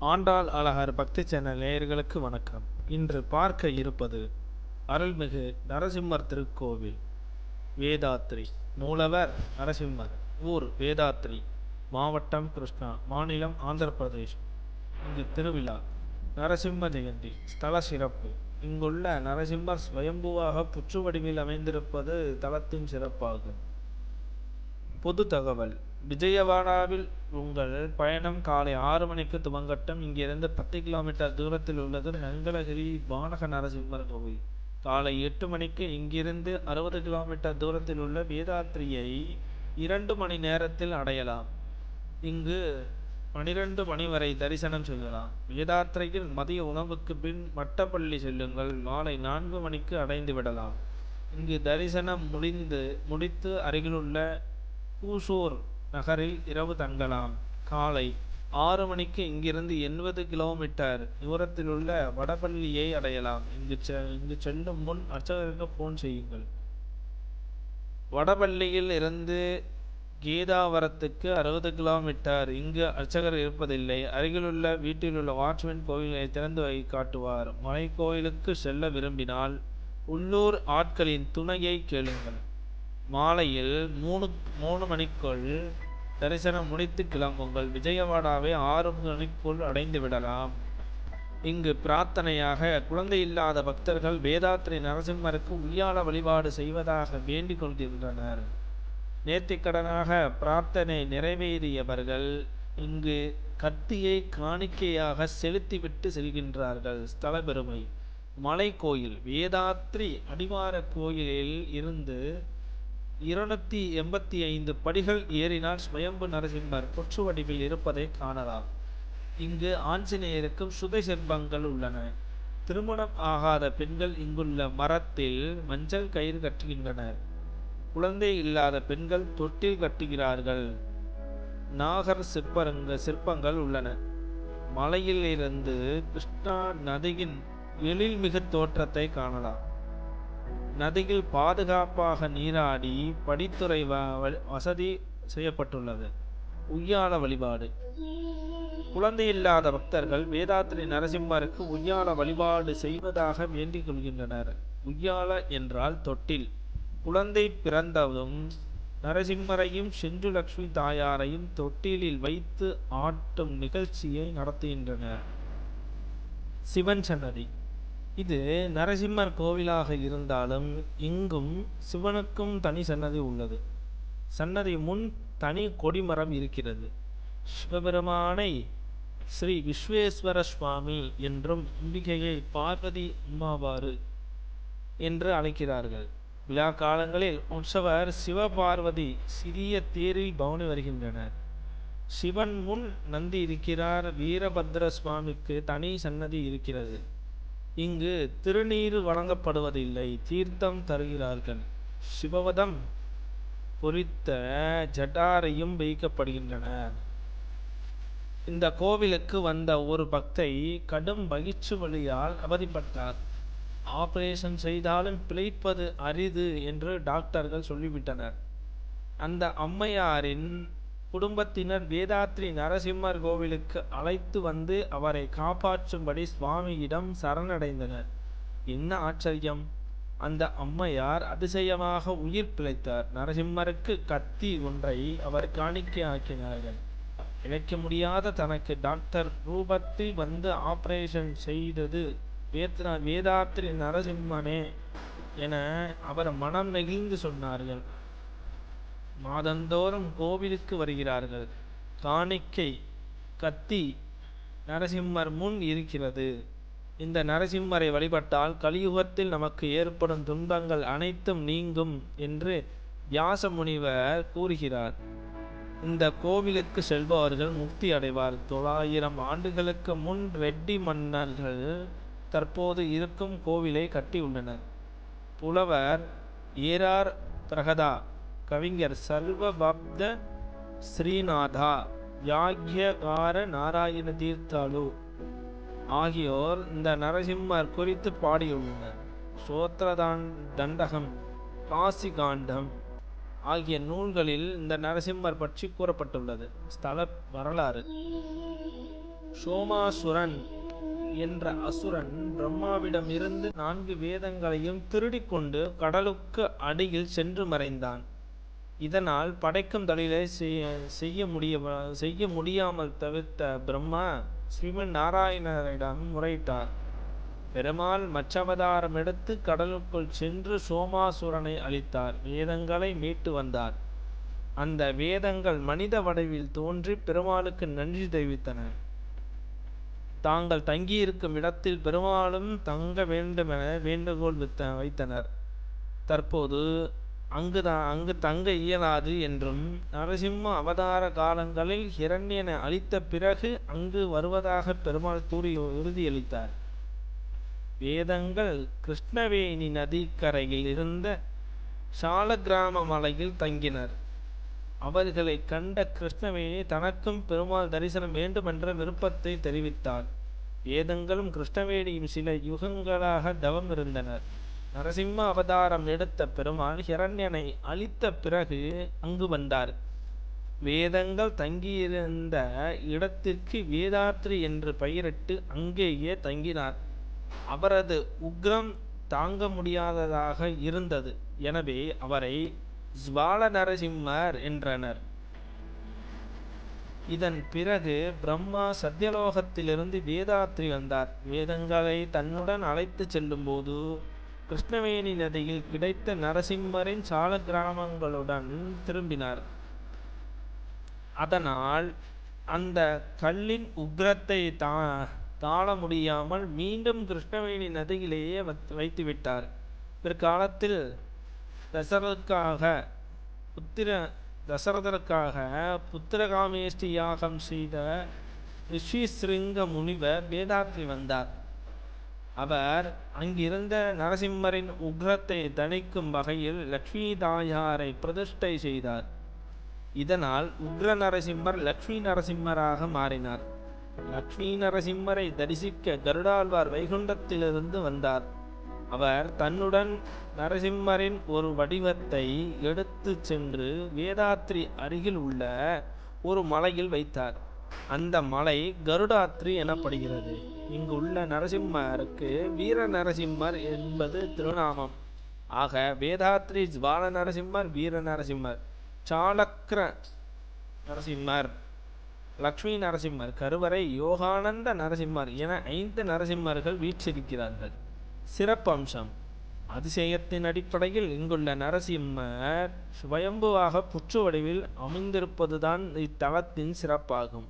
ஆண்டாள் அழகர் பக்தி சேனல் நேயர்களுக்கு வணக்கம். இன்று பார்க்க இருப்பது அருள்மிகு நரசிம்மர் திருக்கோவில் வேதாத்ரி. மூலவர் நரசிம்மர். ஊர் வேதாத்ரி. மாவட்டம் கிருஷ்ணா. மாநிலம் ஆந்திர பிரதேஷ் இங்கு திருவிழா. நரசிம்ம ஜெயந்தி. ஸ்தல சிறப்பு. இங்குள்ள நரசிம்மர் ஸ்வயம்புவாக புற்று வடிவில் அமைந்திருப்பது தலத்தின் சிறப்பாகும். பொது தகவல். விஜயவாடாவில் உங்கள் பயணம் காலை ஆறு மணிக்கு துவங்கட்டும். இங்கிருந்து பத்து கிலோமீட்டர் தூரத்தில் உள்ளது மங்களகிரி வானக நரசிம்மர் கோவில். காலை எட்டு மணிக்கு இங்கிருந்து அறுபது கிலோமீட்டர் தூரத்தில் உள்ள வேதாத்திரியை இரண்டு மணி நேரத்தில் அடையலாம். இங்கு பனிரெண்டு மணி வரை தரிசனம் செய்யலாம். வேதாத்திரையில் மதிய உணவுக்கு பின் மட்டப்பள்ளி செல்லுங்கள். மாலை நான்கு மணிக்கு அடைந்து விடலாம். இங்கு தரிசனம் முடிந்து முடித்து அருகிலுள்ள கூசூர் நகரில் இரவு தங்கலாம். காலை ஆறு மணிக்கு இங்கிருந்து எண்பது கிலோமீட்டர் தூரத்திலுள்ள வடபள்ளியை அடையலாம். இங்கு செ இங்கு செல்லும் முன் அர்ச்சகருக்கு ஃபோன் செய்யுங்கள். வடபள்ளியில் இருந்து கீதாவரத்துக்கு அறுபது கிலோமீட்டர். இங்கு அர்ச்சகர் இருப்பதில்லை. அருகிலுள்ள வீட்டிலுள்ள வாட்ச்மேன் கோவிலை திறந்து வை காட்டுவார். மலை கோயிலுக்கு செல்ல விரும்பினால் உள்ளூர் ஆட்களின் துணையை கேளுங்கள். மாலையில் மூணு மூணு மணிக்குள் தரிசனம் முடித்து கிளம்புங்கள். விஜயவாடாவை ஆறு மணிக்குள் அடைந்து விடலாம். இங்கு பிரார்த்தனையாக குழந்தை இல்லாத பக்தர்கள் வேதாத்திரி நரசிம்மருக்கு உய்யால வழிபாடு செய்வதாக வேண்டிக் கொள்கின்றனர். நேர்த்திக்கடனாக பிரார்த்தனை நிறைவேறியவர்கள் இங்கு கத்தியை காணிக்கையாக செலுத்திவிட்டு செல்கின்றார்கள். ஸ்தல பெருமை. மலை கோயில் வேதாத்ரி அடிவார கோயிலில் இருந்து இருநூத்தி எண்பத்தி ஐந்து படிகள் ஏறினால் ஸ்வயம்பு நரசிம்மர் கொற்று வடிவில் இருப்பதை காணலாம். இங்கு ஆஞ்சநேயருக்கும் சுதை சிற்பங்கள் உள்ளன. திருமணம் ஆகாத பெண்கள் இங்குள்ள மரத்தில் மஞ்சள் கயிறு கட்டுகின்றனர். குழந்தை இல்லாத பெண்கள் தொட்டில் கட்டுகிறார்கள். நாகர் சிற்பரங்க சிற்பங்கள் உள்ளன. மலையில் இருந்து கிருஷ்ணா நதியின் எழில்மிகு தோற்றத்தை காணலாம். நதியில் பாதுகாப்பாக நீராடி படித்துறை வ வசதி செய்யப்பட்டுள்ளது. உய்யால வழிபாடு. குழந்தை இல்லாத பக்தர்கள் வேதாத்திரி நரசிம்மருக்கு உய்யால வழிபாடு செய்வதாக வேண்டிக் கொள்கின்றனர். உய்யால என்றால் தொட்டில். குழந்தை பிறந்ததும் நரசிம்மரையும் செஞ்சுலக்ஷ்மி தாயாரையும் தொட்டிலில் வைத்து ஆட்டும் நிகழ்ச்சியை நடத்துகின்றனர். சிவன் சன்னதி. இது நரசிம்மர் கோவிலாக இருந்தாலும் இங்கும் சிவனுக்கும் தனி சன்னதி உள்ளது. சன்னதி முன் தனி கொடிமரம் இருக்கிறது. சிவபெருமானை ஸ்ரீ விஸ்வேஸ்வர சுவாமி என்றும் அம்பிகையை பார்வதி அம்மாவாறு என்று அழைக்கிறார்கள். விழா காலங்களில் உற்சவர் சிவபார்வதி சிறிய தேரில் பவனி வருகின்றனர். சிவன் முன் நந்தி இருக்கிறார் வீரபத்ர சுவாமிக்கு தனி சன்னதி இருக்கிறது. இங்கு திருநீர் வழங்கப்படுவதில்லை. தீர்த்தம் தருகிறார்கள். சிவவதம் பொறித்த ஜட்டாரையும் வைக்கப்படுகின்றன இந்த கோவிலுக்கு வந்த ஒரு பக்தை கடும் பகிர்ச்சி வழியால் அவதிப்பட்டார். ஆபரேஷன் செய்தாலும் பிழைப்பது அரிது என்று டாக்டர்கள் சொல்லிவிட்டனர். அந்த அம்மையாரின் குடும்பத்தினர் வேதாத்ரி நரசிம்மர் கோவிலுக்கு அழைத்து வந்து அவரை காப்பாற்றும்படி சுவாமியிடம் சரணடைந்தனர். என்ன ஆச்சரியம்? அந்த அம்மையார் அதிசயமாக உயிர் பிழைத்தார். நரசிம்மருக்கு கத்தி ஒன்றை அவர் காணிக்கை ஆக்கினார்கள் இழைக்க முடியாத தனக்கு டாக்டர் ரூபத்தில் வந்து ஆபரேஷன் செய்தது வேத்ரா வேதாத்ரி நரசிம்மனே என அவர் மனம் நெகிழ்ந்து சொன்னார்கள். மாதந்தோறும் கோவிலுக்கு வருகிறார்கள். காணிக்கை கத்தி நரசிம்மர் முன் இருக்கிறது. இந்த நரசிம்மரை வழிபட்டால் கலியுகத்தில் நமக்கு ஏற்படும் துன்பங்கள் அனைத்தும் நீங்கும் என்று வியாச முனிவர் கூறுகிறார். இந்த கோவிலுக்கு செல்பவர்கள் முக்தி அடைவார். தொள்ளாயிரம் ஆண்டுகளுக்கு முன் ரெட்டி மன்னர்கள் தற்போது இருக்கும் கோவிலை கட்டியுள்ளனர் புலவர் ஏரார் பிரகதா கவிஞர் சர்வபப்த ஸ்ரீநாதா யாக்யகார நாராயண தீர்த்தாலு ஆகியோர் இந்த நரசிம்மர் குறித்து பாடியுள்ளனர். சோத்ரதான் தண்டகம் காசிகாண்டம் ஆகிய நூல்களில் இந்த நரசிம்மர் பற்றி கூறப்பட்டுள்ளது. ஸ்தல வரலாறு. சோமாசுரன் என்ற அசுரன் பிரம்மாவிடம் இருந்து நான்கு வேதங்களையும் திருடிக்கொண்டு கடலுக்கு அடியில் சென்று மறைந்தான். இதனால் படைக்கும் தொழிலை செய்ய செய்ய முடிய செய்ய முடியாமல் தவிர்த்த பிரம்மா ஸ்ரீமன் நாராயணரிடம் முறையிட்டார். பெருமாள் மச்சவதாரம் எடுத்து கடலுக்குள் சென்று சோமாசுரனை அழித்தார். வேதங்களை மீட்டு வந்தார். அந்த வேதங்கள் மனித வடிவில் தோன்றி பெருமாளுக்கு நன்றி தெரிவித்தன. தாங்கள் தங்கியிருக்கும் இடத்தில் பெருமாளும் தங்க வேண்டுமென வேண்டுகோள் வைத்தனர். தற்போது அங்கு அங்கு தங்க இயலாது என்றும் நரசிம்ம அவதார காலங்களில் ஹிரண்யனை அழித்த பிறகு அங்கு வருவதாக பெருமாள் கூறி உறுதியளித்தார். வேதங்கள் கிருஷ்ணவேணி நதிக்கரையில் இருந்த சாலக்கிராம மலையில் தங்கினர். அவர்களை கண்ட கிருஷ்ணவேணி தனக்கும் பெருமாள் தரிசனம் வேண்டுமென்ற விருப்பத்தை தெரிவித்தார். வேதங்களும் கிருஷ்ணவேணியும் சில யுகங்களாக தவம் இருந்தனர் நரசிம்ம அவதாரம் எடுத்த பெருமாள் ஹிரண்யனை அழித்த பிறகு அங்கு வந்தார். வேதங்கள் தங்கியிருந்த இடத்திற்கு வேதாத்ரி என்று பெயரிட்டு அங்கேயே தங்கினார். அவரது உக்ரம் தாங்க முடியாததாக இருந்தது. எனவே அவரை ஜ்வால நரசிம்மர் என்றனர். இதன் பிறகு பிரம்மா சத்தியலோகத்திலிருந்து வேதாத்ரி வந்தார். வேதங்களை தன்னுடன் அழைத்து செல்லும்போது கிருஷ்ணவேணி நதியில் கிடைத்த நரசிம்மரின் சால கிராமங்களுடன் திரும்பினார். அதனால் அந்த கல்லின் உக்ரத்தை தா தாழ முடியாமல் மீண்டும் கிருஷ்ணவேணி நதியிலேயே வைத்துவிட்டார். பிற்காலத்தில் தசரதற்காக புத்திர தசரதற்காக புத்திரகாமேஷ்டி யாகம் செய்த ரிஷிஸ்ருங்க முனிவர் வேதாத்ரி வந்தார். அவர் அங்கிருந்த நரசிம்மரின் உக்ரத்தை தணிக்கும் வகையில் லக்ஷ்மி தாயாரை பிரதிஷ்டை செய்தார். இதனால் உக்ர நரசிம்மர் லக்ஷ்மி நரசிம்மராக மாறினார். லக்ஷ்மி நரசிம்மரை தரிசிக்க கருடாழ்வார் வைகுண்டத்திலிருந்து வந்தார். அவர் தன்னுடன் நரசிம்மரின் ஒரு வடிவத்தை எடுத்து சென்று வேதாத்ரி அருகில் உள்ள ஒரு மலையில் வைத்தார். அந்த மலை கருடாத்ரி எனப்படுகிறது. இங்கு உள்ள நரசிம்மருக்கு வீர நரசிம்மர் என்பது திருநாமம். ஆக வேதாத்ரி ஜுவால நரசிம்மர் வீர நரசிம்மர் சாலக்ர நரசிம்மர் லக்ஷ்மி நரசிம்மர் கருவறை யோகானந்த நரசிம்மர் என ஐந்து நரசிம்மர்கள் வீற்றிருக்கிறார்கள். சிறப்பம்சம். அதிசயத்தின் அடிப்படையில் இங்குள்ள நரசிம்மர் சுயம்புவாக புற்று வடிவில் அமைந்திருப்பதுதான் இத்தலத்தின் சிறப்பாகும்.